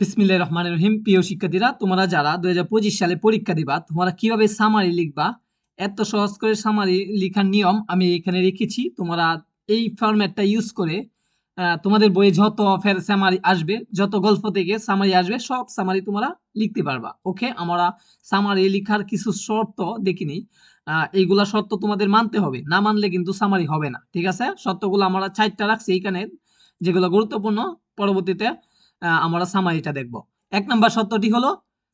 বিসমিল্লাহির রহমানির রহিম। প্রিয় শিক্ষার্থীরা, তোমরা যারা দুই সালে পরীক্ষা দিবা, তোমরা কীভাবে সামারি লিখবা? এত সহজ করে সামারি লেখার নিয়ম আমি এখানে রেখেছি। তোমরা এই ফরম্যাটটা ইউজ করে তোমাদের বইয়ে যত ফের সামারি আসবে, যত গল্প থেকে সামারি আসবে, সব সামারি তোমরা লিখতে পারবা। ওকে আমরা সামারি লেখার কিছু শর্ত দেখিনি। এইগুলা শর্ত তোমাদের মানতে হবে। না মানলে কিন্তু সামারি হবে না। ঠিক আছে? শর্তগুলো আমরা চারটা রাখছি এখানে যেগুলো গুরুত্বপূর্ণ। পরবর্তীতে আমরা সামারিটা দেখব। এক নাম্বার শর্তটি হলো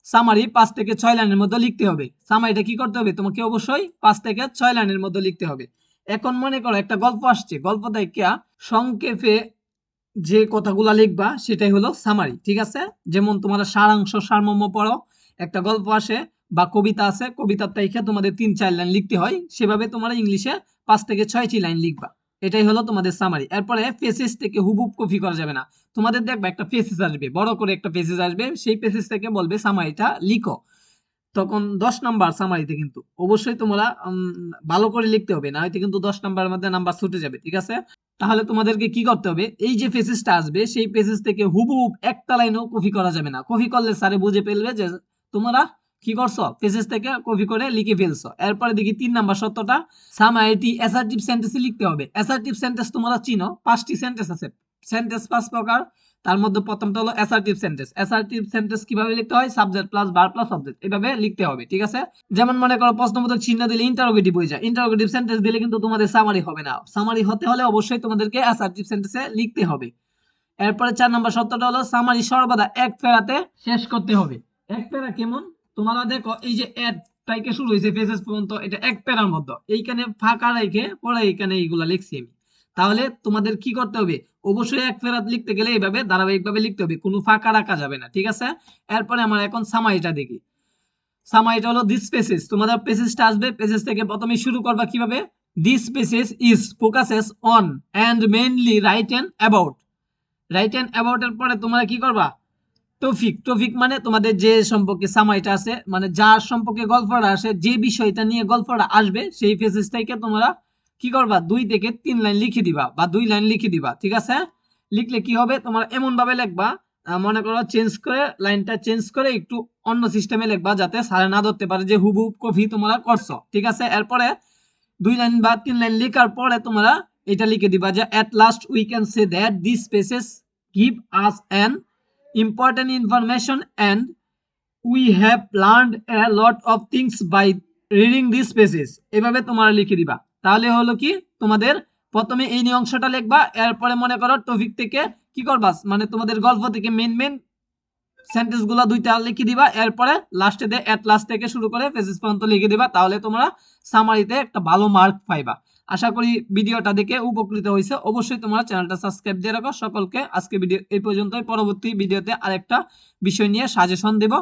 সামারি পাঁচ থেকে ছয় লাইনের মধ্যে লিখতে হবে। সামারিটা কি করতে হবে? তোমাকে অবশ্যই পাঁচ থেকে ছয় লাইনের মধ্যে লিখতে হবে। এখন মনে করো, একটা গল্প আসছে। গল্প দেখা সংক্ষেপে যে কথাগুলা লিখবা, সেটাই হলো সামারি ঠিক আছে? যেমন তোমরা সারাংশ, সারমর্ম পড়ো, একটা গল্প আসে বা কবিতা আছে, কবিতার তাইখে তোমাদের তিন চার লাইন লিখতে হয়। সেভাবে তোমরা ইংলিশে পাঁচ থেকে ছয়টি লাইন লিখবা। এটাই হলো তোমাদের সামারি এরপরে ফেসেস থেকে হুবুব কপি করা যাবে না। তোমাদের দেখবে একটা পেসেজ আসবে, বড় করে একটা পেসেজ আসবে, সেই পেসেজ থেকে বলবে সামারিটা লিখো। তখন দশ নাম্বার সামারিতে কিন্তু। অবশ্যই তোমরা ভালো করে লিখতে হবে না হয়তো কিন্তু দশ নাম্বারের মধ্যে নাম্বার ছুটে যাবে, ঠিক আছে? তাহলে তোমাদেরকে কি করতে হবে? এই যে পেসেজটা আসবে, সেই পেসেজ থেকে হুবহুব একটা লাইনও কপি করা যাবে না। কপি করলে স্যারে বুঝে ফেলবে যে তোমরা কি করছ? পেসেজ থেকে কপি করে লিখে ফেলছো। এরপরে দেখি তিন নাম্বার সত্যটা। সামাইটি অ্যাসার্টিভ সেন্টেন্সে লিখতে হবে। অ্যাসার্টিভ সেন্টেন্স তোমরা চিনো। পাঁচটি সেন্টেন্স আছে। সেন্টেন্স পাঁচ প্রকার। তার মধ্যে প্রথমটা হলো অ্যাসার্টিভ সেন্টেন্স অ্যাসার্টিভ সেন্টেন্স কীভাবে লিখতে হয়? সাবজেক্ট প্লাস বার প্লাস সাবজেক্ট এভাবে লিখতে হবে, ঠিক আছে? যেমন মনে করো, প্রশ্নবোধক চিহ্ন দিলে ইন্টারোগেটিভ হয়ে যায়। ইন্টারোগেটিভ সেন্টেন্স দিলে কিন্তু তোমাদের সামারি হবে না। সামারি হতে হলে অবশ্যই তোমাদেরকে অ্যাসার্টিভ সেন্টেন্সে লিখতে হবে। এরপরে চার নম্বর সত্যটা হলো সামারি সর্বদা এক ফেরাতে শেষ করতে হবে। এক ফেরা কেমন? তোমরা দেখো এই যে অ্যাড টাইকে শুরু হয়েছে ফেসেস পর্যন্ত, এটা এক প্যারার মধ্যে। এইখানে ফাঁকা রেখে পরে এইখানে এইগুলা লিখছি আমি। তাহলে তোমাদের কি করতে হবে? অবশ্যই এক ফেরাত লিখতে গেলে এইভাবে, ধারাবাহিকভাবে লিখতে হবে। কোনো ফাঁকা রাখা যাবে না, ঠিক আছে? এরপরে আমরা এখন সামাইটা দেখি। সামাইটা হলো দিস পেসেস তোমাদের পেসেসটা আসবে। পেসেস থেকে প্রথমে শুরু করবা কীভাবে? This passage is focuses on and mainly write and about write and about এর পরে তোমরা কি করবা? টপিক টপিক মানে তোমাদের যে সম্পর্কে সামাইটা আছে মানে যার সম্পর্কে গল্পটা আসে, যে বিষয়টা নিয়ে গল্পটা আসবে, সেই পেসেজটাকে তোমরা কি করবা? দুই থেকে তিন লাইন লিখে দিবা বা দুই লাইন লিখে দিবা, ঠিক আছে? লিখলে কি হবে? তোমরা এমন ভাবে লিখবা মনে করো চেঞ্জ করে লাইনটা চেঞ্জ করে একটু অন্য সিস্টেমে লিখবা যাতে সারে না ধরতে পারে যে হুবহুব কফি তোমরা করছ, ঠিক আছে? এরপরে দুই লাইন বা তিন লাইন লেখার পরে তোমরা এটা লিখে দিবা যে at last we can say that this passage give us an important information and we have learned a lot of things by reading these pages. এভাবে তোমরা লিখে দিবা। তাহলে হলো কি? তোমাদের প্রথমে এই অংশটা লিখবা, এরপরে মনে করো টপিক থেকে কি করবা? মানে তোমাদের গল্প থেকে মেন মেন সেন্টেন্সগুলা দুইটা লিখে দিবা, এরপরে লাস্টে এট লাস্ট থেকে শুরু করে পেজেস পর্যন্ত লিখে দিবা। তাহলে তোমরা সামারিতে একটা ভালো মার্ক পাইবা। আশা করি ভিডিওটা দেখে উপকৃত হয়েছে। অবশ্যই তোমার চ্যানেলটা সাবস্ক্রাইব দিয়ে রাখো। সকলকে আজকে ভিডিও এই পর্যন্তই। পরবর্তী ভিডিওতে আরেকটা বিষয় নিয়ে সাজেশন দেব।